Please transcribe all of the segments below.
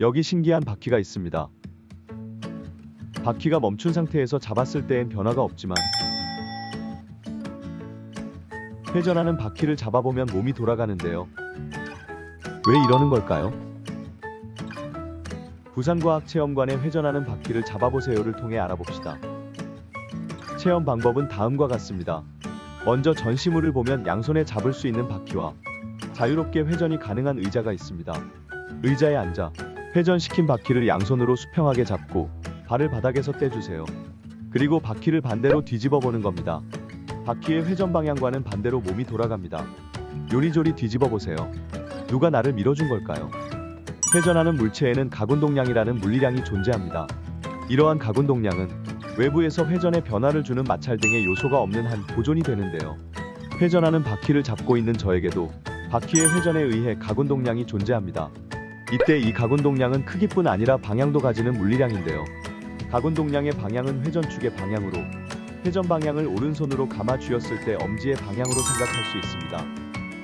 여기 신기한 바퀴가 있습니다. 바퀴가 멈춘 상태에서 잡았을 때엔 변화가 없지만 회전하는 바퀴를 잡아보면 몸이 돌아가는데요. 왜 이러는 걸까요? 부산과학체험관의 회전하는 바퀴를 잡아보세요를 통해 알아봅시다. 체험 방법은 다음과 같습니다. 먼저 전시물을 보면 양손에 잡을 수 있는 바퀴와 자유롭게 회전이 가능한 의자가 있습니다. 의자에 앉아 회전시킨 바퀴를 양손으로 수평하게 잡고 발을 바닥에서 떼주세요. 그리고 바퀴를 반대로 뒤집어 보는 겁니다. 바퀴의 회전 방향과는 반대로 몸이 돌아갑니다. 요리조리 뒤집어 보세요. 누가 나를 밀어준 걸까요? 회전하는 물체에는 가군동량이라는 물리량이 존재합니다. 이러한 가군동량은 외부에서 회전에 변화를 주는 마찰 등의 요소가 없는 한 보존이 되는데요. 회전하는 바퀴를 잡고 있는 저에게도 바퀴의 회전에 의해 가군동량이 존재합니다. 이때 이 가군동량은 크기뿐 아니라 방향도 가지는 물리량인데요. 가군동량의 방향은 회전축의 방향으로 회전 방향을 오른손으로 감아 쥐었을 때 엄지의 방향으로 생각할 수 있습니다.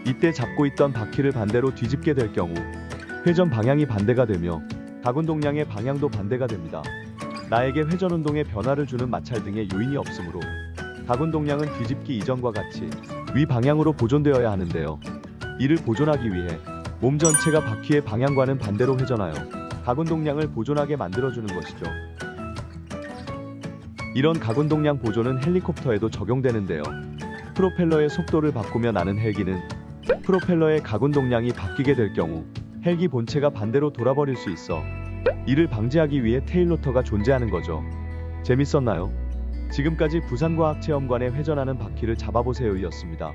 이때 잡고 있던 바퀴를 반대로 뒤집게 될 경우 회전 방향이 반대가 되며 가군동량의 방향도 반대가 됩니다. 나에게 회전 운동에 변화를 주는 마찰 등의 요인이 없으므로 가군동량은 뒤집기 이전과 같이 위 방향으로 보존되어야 하는데요. 이를 보존하기 위해 몸 전체가 바퀴의 방향과는 반대로 회전하여 가군동량을 보존하게 만들어주는 것이죠. 이런 가군동량 보존은 헬리콥터에도 적용되는데요. 프로펠러의 속도를 바꾸며 나는 헬기는 프로펠러의 가군동량이 바뀌게 될 경우 헬기 본체가 반대로 돌아버릴 수 있어 이를 방지하기 위해 테일로터가 존재하는 거죠. 재밌었나요? 지금까지 부산과학체험관에 회전하는 바퀴를 잡아보세요 이었습니다.